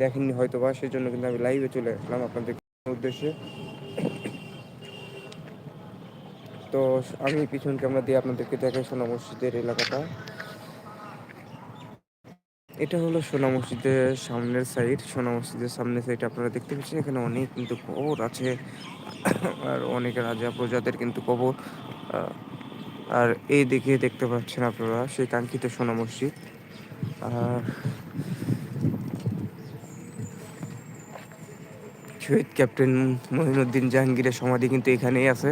দেখেননি হয়তো বা সেই জন্য কিন্তু আমি লাইভে চলে আসলাম আপনাদের উদ্দেশ্যে। তো আমি পিছন ক্যামেরা দিয়ে আপনাদেরকে দেখাই সোনা মসজিদের এলাকাটা। এটা হলো সোনা মসজিদের সামনের সাইড সোনা মসজিদের সামনের সাইড আপনারা দেখতে পাচ্ছেন, এখানে অনেক কিন্তু কবর আছে। আর অনেক রাজা প্রজাদের কিন্তু কবর। আর এই দিকে দেখতে পাচ্ছেন আপনারা সেই কাঙ্ক্ষিত সোনা মসজিদ। আর শহীদ ক্যাপ্টেন মহিনুদ্দিন জাহাঙ্গীরের সমাধি কিন্তু এখানেই আছে।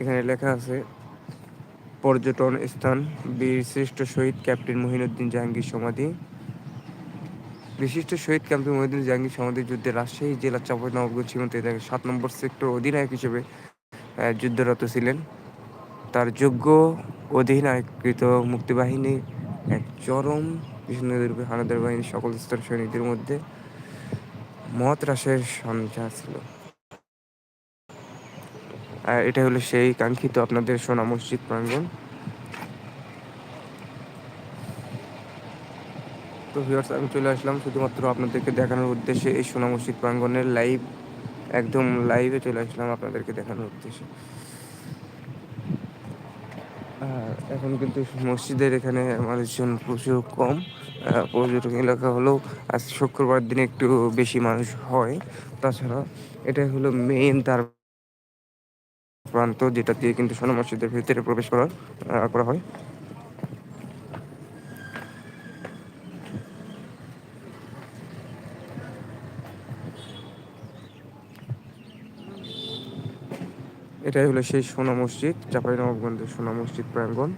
এখানে লেখা আছে, পর্যটন স্থান বীর শ্রেষ্ঠ শহীদ ক্যাপ্টেন মহিনুদ্দিন জাহাঙ্গীর সমাধি। বিশিষ্ট শহীদ ক্যাপ্টেন মহিনুদ্দিন জাহাঙ্গীর সমাধি যুদ্ধে রাজশাহী জেলার চাঁপাইনবাবগঞ্জ সীমান্ত এলাকায় সাত নম্বর সেক্টর অধিনায়ক হিসেবে যুদ্ধরত ছিলেন। তার যোগ্য অধিনায়কৃত মুক্তিবাহিনী, এক চরম বিষ্ণুদেরূপে হানাদার বাহিনীর সকল স্তর সৈনিকদের মধ্যে। মত রাশের সঞ্চার ছিল আর এটা হলো সেই কাঙ্ক্ষিত আপনাদের সোনা মসজিদ প্রাঙ্গণ। তো ভিউয়ার্স আমি চলে আসলাম শুধুমাত্র আপনাদেরকে দেখানোর উদ্দেশ্যে এই সোনা মসজিদ প্রাঙ্গণের লাইভ একদম লাইভে চলে আসলাম আপনাদেরকে দেখানোর উদ্দেশ্যে। এখন কিন্তু মসজিদের এখানে মানুষজন প্রচুর কম পর্যটক এলাকা হলেও আজ শুক্রবার দিনে একটু বেশি মানুষ হয়। তাছাড়া এটাই হলো মেইন তার প্রান্ত যেটা দিয়ে কিন্তু সোনা মসজিদের ভিতরে প্রবেশ করা করা হয়। এটাই হলো সেই সোনা মসজিদ চাপাই নবাবগঞ্জের সোনা মসজিদ প্রাঙ্গণ।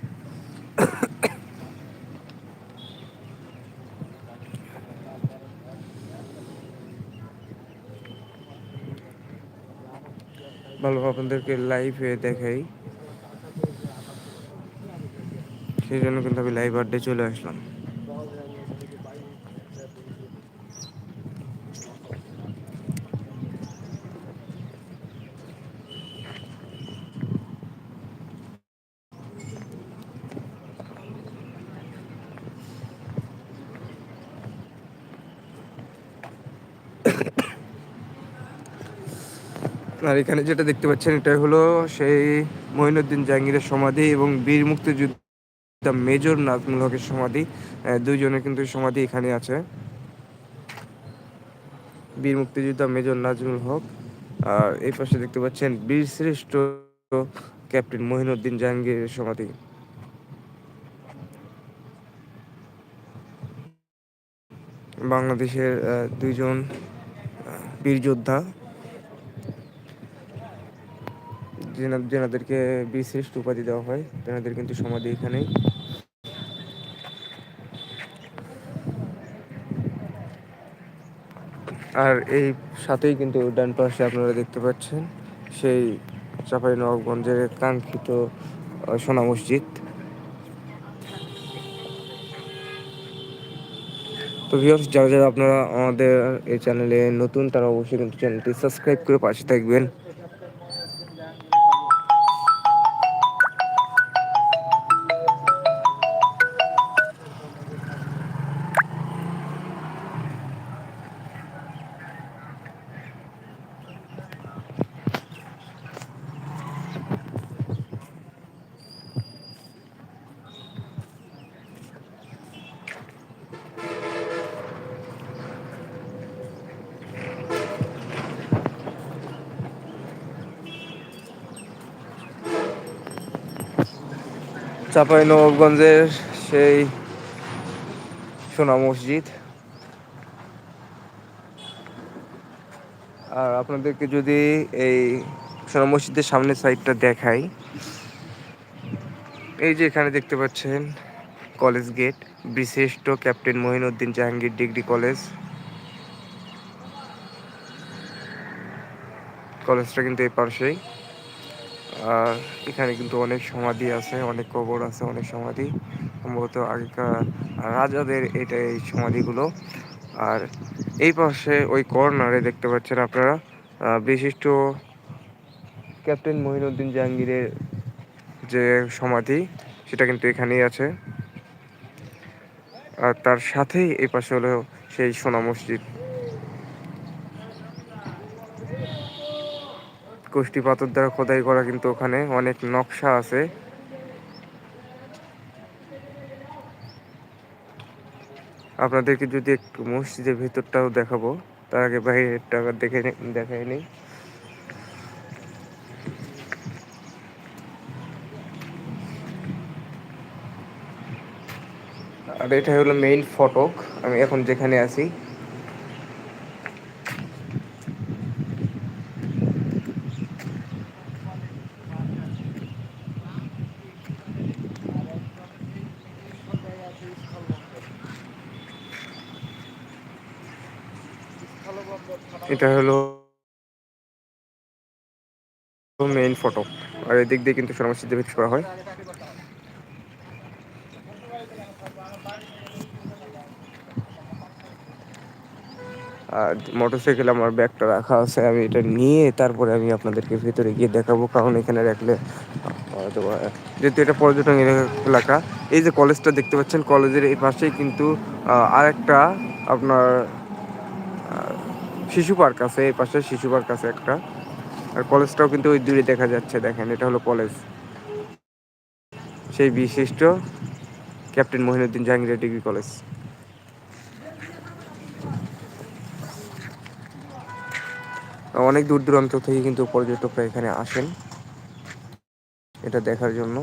ভালো আপনাদেরকে লাইভে দেখাই। সেই জন্য কিন্তু আমি লাইভ আড্ডে চলে আসলাম। আর এখানে যেটা দেখতে পাচ্ছেন, এটা হলো সেই মহিনুদ্দিন জাহাঙ্গীরের সমাধি এবং বীর মুক্তিযোদ্ধা মেজর নাজমুল হকের সমাধি। দুইজনের কিন্তু সমাধি এখানে আছে। বীর মুক্তিযোদ্ধা মেজর নাজমুল হক। আর এই পাশে দেখতে পাচ্ছেন বীর শ্রেষ্ঠ ক্যাপ্টেন মহিনুদ্দিন জাহাঙ্গীরের সমাধি। বাংলাদেশের দুইজন বীর যোদ্ধা যেনাদেরকে বিশিষ্ট উপাধি দেওয়া হয়, তেনাদের কিন্তু সমাধি এখানেই। আর এই সাথেই কিন্তু ডান পাশে আপনারা দেখতে পাচ্ছেন, সেই চাপাই নবাবগঞ্জের কাঙ্ক্ষিত সোনা মসজিদ। তো ভিউয়ার্স যারা যারা আপনারা আমাদের এই চ্যানেলে নতুন, তারা অবশ্যই কিন্তু চ্যানেলটি সাবস্ক্রাইব করে পাশে থাকবেন। চাপাই নবাবগঞ্জের সেই সোনা মসজিদ। আর আপনাদেরকে যদি এই সোনা মসজিদের সামনের সাইডটা দেখাই, এই যে এখানে দেখতে পাচ্ছেন কলেজ গেট, বিশিষ্ট captain Mohinuddin Jahangir degree college. কলেজটা কিন্তু এই পাশেই এখানে কিন্তু অনেক সমাধি আছে, অনেক কবর আছে, অনেক সমাধি। সম্ভবত আগেকার রাজাদের এটা এই সমাধিগুলো। আর এই পাশে ওই কর্নারে দেখতে পাচ্ছেন আপনারা বিশিষ্ট ক্যাপ্টেন মহিনুদ্দিন জাহাঙ্গীরের যে সমাধি, সেটা কিন্তু এখানেই আছে। আর তার সাথেই এই পাশে হলো সেই সোনা মসজিদ। কোষ্টি পাথর দ্বারা খোদাই করা কিন্তু ওখানে অনেক নকশা আছে। আপনাদেরকে যদি একটু মসজিদের ভেতরটাও দেখাবো, তার আগে বাইরের টাকা দেখে দেখাই নেই। আর এটা হলো মেইন ফটক। আমি এখন যেখানে আছি এটা হলো মেইন ফটো আর এদিক দিয়ে কিন্তু সোনা মসজিদে ভিত্তি করা হয়। আর মোটরসাইকেল আমার ব্যাগটা রাখা আছে, আমি এটা নিয়ে তারপরে আমি আপনাদেরকে ভিতরে গিয়ে দেখাবো। কারণ এখানে রাখলে যেহেতু এটা পর্যটন এলাকা, এই যে কলেজটা দেখতে পাচ্ছেন কলেজের এই পাশেই কিন্তু আরেকটা আপনার শিশু পার্ক আছে, এই পাশে শিশু পার্ক আছে একটা। আর কলেজটাও কিন্তু ওই দূরে দেখা যাচ্ছে, দেখেন, এটা হলো কলেজ। সেই বিশিষ্ট captain Mohinuddin Jahangir degree college. অনেক দূর দূরান্ত থেকে কিন্তু পর্যটকরা এখানে আসেন, এটা দেখার জন্য।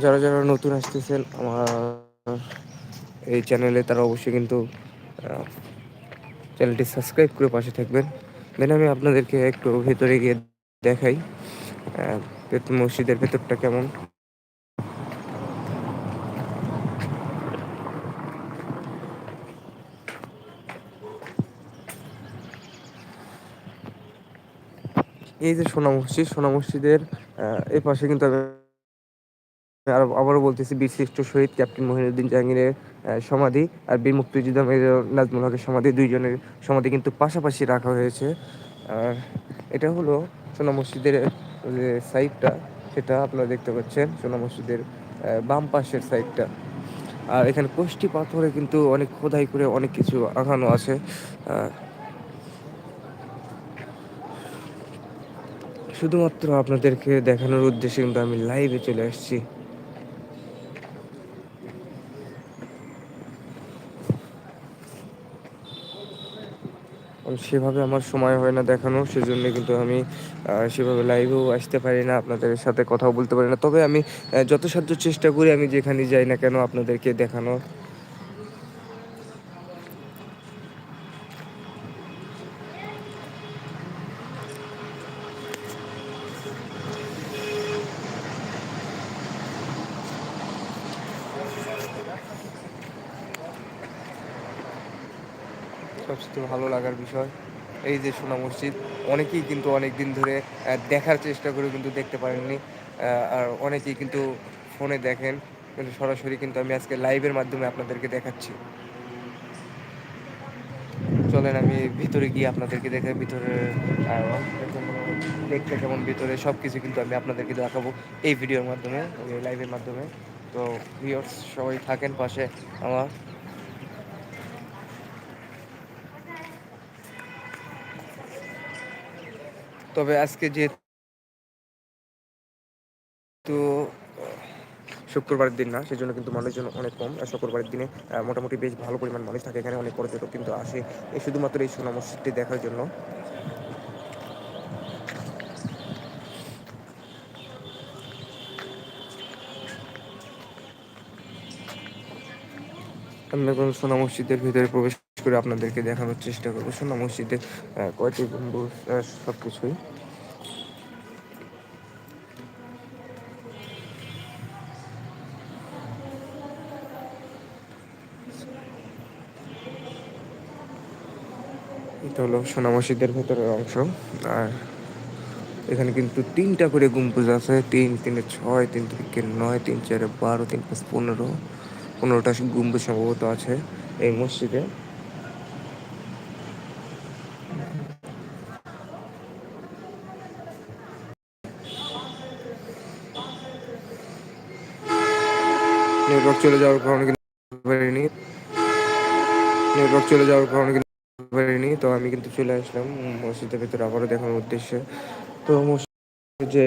যারা যারা নতুন আসতেছেন, আমার এই চ্যানেলে তারা অবশ্যই কিন্তু চ্যানেলটি সাবস্ক্রাইব করে পাশে থাকবেন। দেন আমি আপনাদেরকে একটু ভেতরে গিয়ে দেখাই মসজিদের ভেতরটা কেমন। এই যে সোনা মসজিদ, সোনা মসজিদের এই পাশে কিন্তু আর আবারও বলতেছি বীরশ্রেষ্ঠ শহীদ ক্যাপ্টেন মহিনুদ্দিন জাহাঙ্গীরের সমাধি আর বীর মুক্তিযোদ্ধা নাজমুল হকের সমাধি, দুইজনের সমাধি কিন্তু পাশাপাশি রাখা হয়েছে। আর এটা হলো সোনা মসজিদের যে সাইডটা, সেটা আপনারা দেখতে পাচ্ছেন, সোনা মসজিদের বাম পাশের সাইডটা। আর এখানে কোষ্টি পাথরে কিন্তু অনেক খোদাই করে অনেক কিছু আঁকানো আছে। শুধুমাত্র আপনাদেরকে দেখানোর উদ্দেশ্যে কিন্তু আমি লাইভে চলে আসছি। সেভাবে আমার সময় হয় না দেখানো, সেজন্য কিন্তু আমি সেভাবে লাইভেও আসতে পারি না, আপনাদের সাথে কথাও বলতে পারি না। তবে আমি যথাসাধ্য চেষ্টা করি আমি যেখানে যাই না কেন আপনাদেরকে দেখানো সবচেয়ে ভালো লাগার বিষয়। এই যে সোনা মসজিদ, অনেকেই কিন্তু অনেক দিন ধরে দেখার চেষ্টা করে কিন্তু দেখতে পারেননি। আর অনেকেই কিন্তু ফোনে দেখেন, কিন্তু সরাসরি কিন্তু আমি আজকে লাইভের মাধ্যমে আপনাদেরকে দেখাচ্ছি। চলেন আমি ভিতরে গিয়ে আপনাদেরকে দেখে ভিতরে দেখতে কেমন ভিতরে সব কিছু কিন্তু আমি আপনাদেরকে দেখাবো এই ভিডিওর মাধ্যমে লাইভের মাধ্যমে। তো ভিওর্স সবাই থাকেন পাশে আমার। তবে আজকে যেহেতু শুক্রবারের দিন না সেই জন্য কিন্তু মানুষজন অনেক কম। শুক্রবারের দিনে মোটামুটি বেশ ভালো পরিমাণ মানুষ থাকে এখানে, অনেক পর্যটক কিন্তু আসে। এই শুধুমাত্র এই সোনা মসজিদটি দেখার জন্য। সোনা মসজিদের ভিতরে প্রবেশ করে আপনাদেরকে দেখানোর চেষ্টা করব। সোনা মসজিদের কয়টি গম্বুজ সব কিছুই এটা হলো সোনা মসজিদের ভেতরের অংশ। আর এখানে কিন্তু তিনটা করে গম্বুজ আছে। তিন, তিনে ছয়, তিন তিনকে নয়, তিন চারে বারো, তিন পাঁচ পনেরো। পনেরোটা গম্বুজ সম্ভবত আছে এই মসজিদে। নেটওয়ার্ক চলে যাওয়ার কারণে কিন্তু পারিনি। নেটওয়ার্ক চলে যাওয়ার কারণে কিন্তু পারিনি। তো আমি কিন্তু চলে আসলাম মসজিদের ভিতরে আবারও দেখানোর উদ্দেশ্যে। তো মসজিদের যে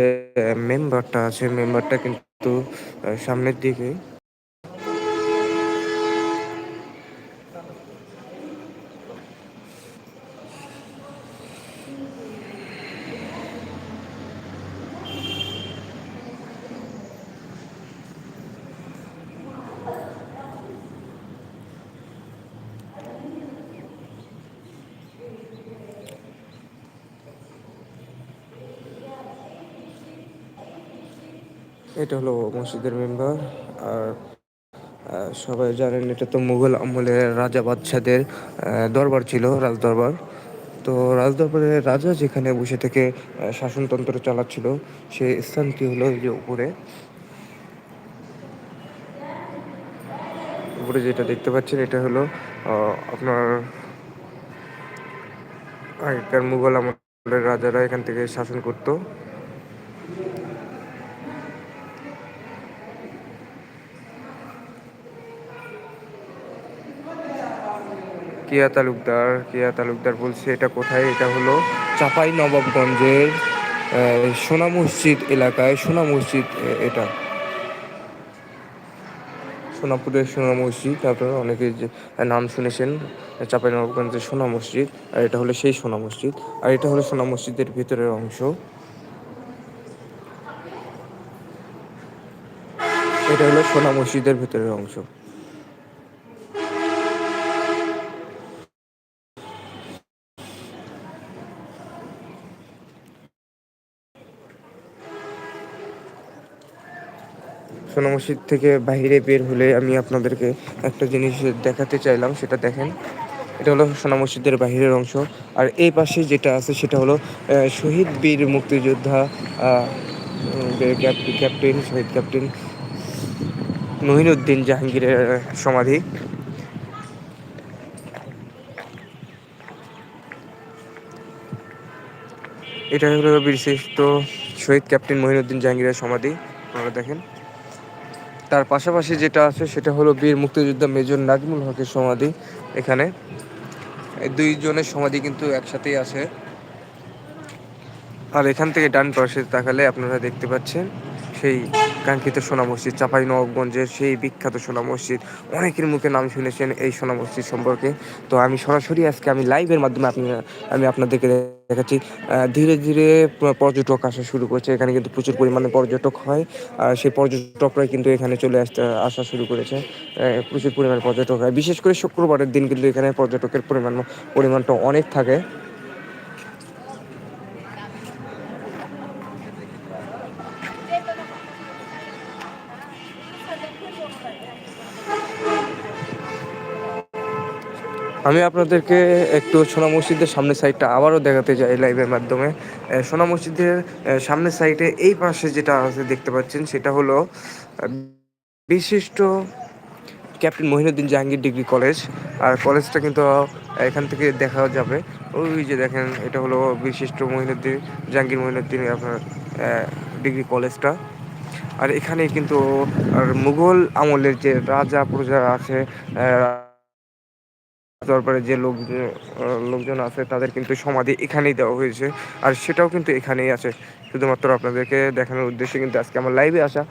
মেম্বারটা আছে মেম্বারটা কিন্তু সামনের দিকে। এটা হলো মসজিদের মেম্বার, আর সবাই জানেন এটা তো মুঘল আমলের রাজা বাদশাদের দরবার ছিল, রাজদরবার। তো রাজদরবারের রাজা যেখানে বসে থেকে শাসনতন্ত্র চালাচ্ছিল, সেই স্থানটি হলো এই যে উপরে। উপরে যেটা দেখতে পাচ্ছেন, এটা হলো আপনার আগেকার মুঘল আমলের রাজারা এখান থেকে শাসন করতো। কিয়া তালুকদার কিয়া তালুকদার বলছে, এটা কোথায়? এটা হলো চাপাই নবাবগঞ্জের সোনা মসজিদ এলাকায়, সোনা মসজিদ এটা। সোনাপুরের সোনা মসজিদ, আপনারা অনেকে যে, নাম শুনেছেন, চাপাই নবাবগঞ্জের সোনা মসজিদ, আর এটা হলো সেই সোনা মসজিদ, আর এটা হলো সোনা মসজিদের ভিতরের অংশ। এটা হলো সোনা মসজিদের ভিতরের অংশ। সোনা মসজিদ থেকে বাহিরে বের হলে আমি আপনাদেরকে একটা জিনিস দেখাতে চাইলাম, সেটা দেখেন। এটা হলো সোনা মসজিদের বাহিরের অংশ। আর এই পাশে যেটা আছে, সেটা হলো শহীদ বীর মুক্তিযোদ্ধা ক্যাপ্টেন, শহীদ ক্যাপ্টেন মহিনুদ্দিন জাহাঙ্গীরের সমাধি। এটা হলো বিশিষ্ট শহীদ ক্যাপ্টেন মহিনুদ্দিন জাহাঙ্গীরের সমাধি। আপনারা দেখেন। তার পাশাপাশি যেটা আছে সেটা হলো বীর মুক্তিযোদ্ধা মেজর নাজমুল হকের সমাধি এখানে। এই দুইজনের সমাধি কিন্তু একসাথেই আছে। আর এখান থেকে ডান পাশে তাকালে আপনারা দেখতে পাচ্ছেন। সেই কাঙ্ক্ষিত সোনা মসজিদ, চাপাই নবাবগঞ্জের সেই বিখ্যাত সোনা মসজিদ। অনেকের মুখে নাম শুনেছেন এই সোনা মসজিদ সম্পর্কে। তো আমি সরাসরি আজকে আমি লাইভের মাধ্যমে আপনি, আমি আপনাদেরকে দেখাচ্ছি। ধীরে ধীরে পর্যটক আসা শুরু করছে। এখানে কিন্তু প্রচুর পরিমাণে পর্যটক হয়। আর সেই পর্যটকরাই কিন্তু এখানে চলে আসতে, আসা শুরু করেছে। প্রচুর পরিমাণে পর্যটক হয়। বিশেষ করে শুক্রবারের দিন কিন্তু এখানে পর্যটকের পরিমাণ, পরিমাণটা অনেক থাকে। আমি আপনাদেরকে একটু সোনা মসজিদের সামনের সাইডটা আবারও দেখাতে চাই লাইভের মাধ্যমে। সোনা মসজিদের সামনের সাইডে এই পাশে যেটা আছে দেখতে পাচ্ছেন, সেটা হলো বিশিষ্ট captain Mohinuddin Jahangir degree college. আর কলেজটা কিন্তু এখান থেকে দেখা যাবে। ওই যে দেখেন, এটা হলো বিশিষ্ট মহিনুদ্দিন, জাহাঙ্গীর মহিনুদ্দিন আপনার ডিগ্রি কলেজটা। আর এখানে কিন্তু, আর মুঘল আমলের যে রাজা প্রজা আছে দরবারে যে লোক লোকজন আছে তাদের কিন্তু সমাধি এখানেই দেওয়া হয়েছে। আর সেটাও কিন্তু এখানেই আছে। শুধুমাত্র আপনাদেরকে দেখানোর উদ্দেশ্যে কিন্তু আজকে আমার লাইভে আসা।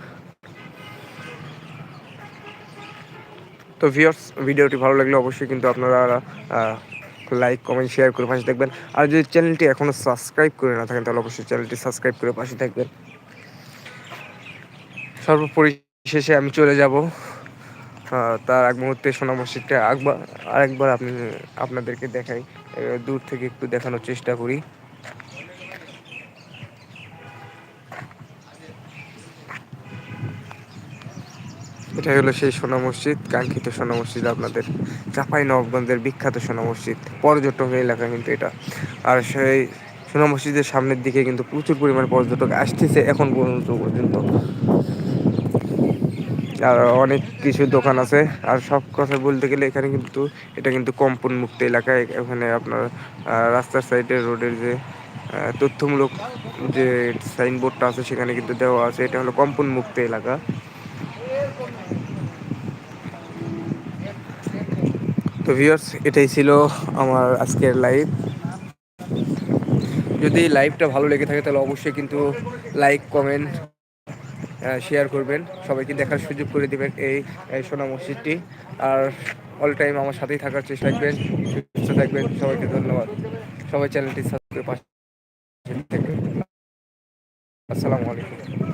তো ভিওর্স ভিডিওটি ভালো লাগলে অবশ্যই কিন্তু আপনারা লাইক কমেন্ট শেয়ার করে পাশে থাকবেন। আর যদি চ্যানেলটি এখনও সাবস্ক্রাইব করে না থাকেন, তাহলে অবশ্যই চ্যানেলটি সাবস্ক্রাইব করে পাশে থাকবেন। সর্বোপরি শেষে আমি চলে যাব। তার এক মুহূর্তে সোনা মসজিদটা একবার আরেকবার আপনি আপনাদেরকে দেখাই। দূর থেকে একটু দেখানোর চেষ্টা করি। এটা হলো সেই সোনা মসজিদ কাঙ্ক্ষিত সোনা মসজিদ আপনাদের চাপাই নবগঞ্জের বিখ্যাত সোনা মসজিদ পর্যটক এলাকা কিন্তু এটা। আর সেই সোনা মসজিদের সামনের দিকে কিন্তু প্রচুর পরিমাণ পর্যটক আসতেছে এখন পর্যন্ত পর্যন্ত। আর অনেক কিছু দোকান আছে। আর সব কথা বলতে গেলে এখানে কিন্তু, এটা কিন্তু কম্পন মুক্ত এলাকা এখানে আপনার রাস্তার সাইডে রোডের যে তথ্যমূলক যে সাইনবোর্ডটা আছে, সেখানে কিন্তু দেওয়া আছে। এটা হলো কম্পন মুক্ত এলাকা। তো ভিউয়ার্স, এটাই ছিল আমার আজকের লাইভ। যদি লাইভটা ভালো লেগে থাকে, তাহলে অবশ্যই কিন্তু লাইক, কমেন্ট শেয়ার করবেন। সবাইকে দেখার সুযোগ করে দিবেন এই সোনা মসজিদটি। আর অল টাইম আমার সাথেই থাকার চেষ্টা করবেন। সুস্থ থাকবেন। সবাইকে ধন্যবাদ। সবাই চ্যানেলটি সাবস্ক্রাইব আসসালামু আলাইকুম।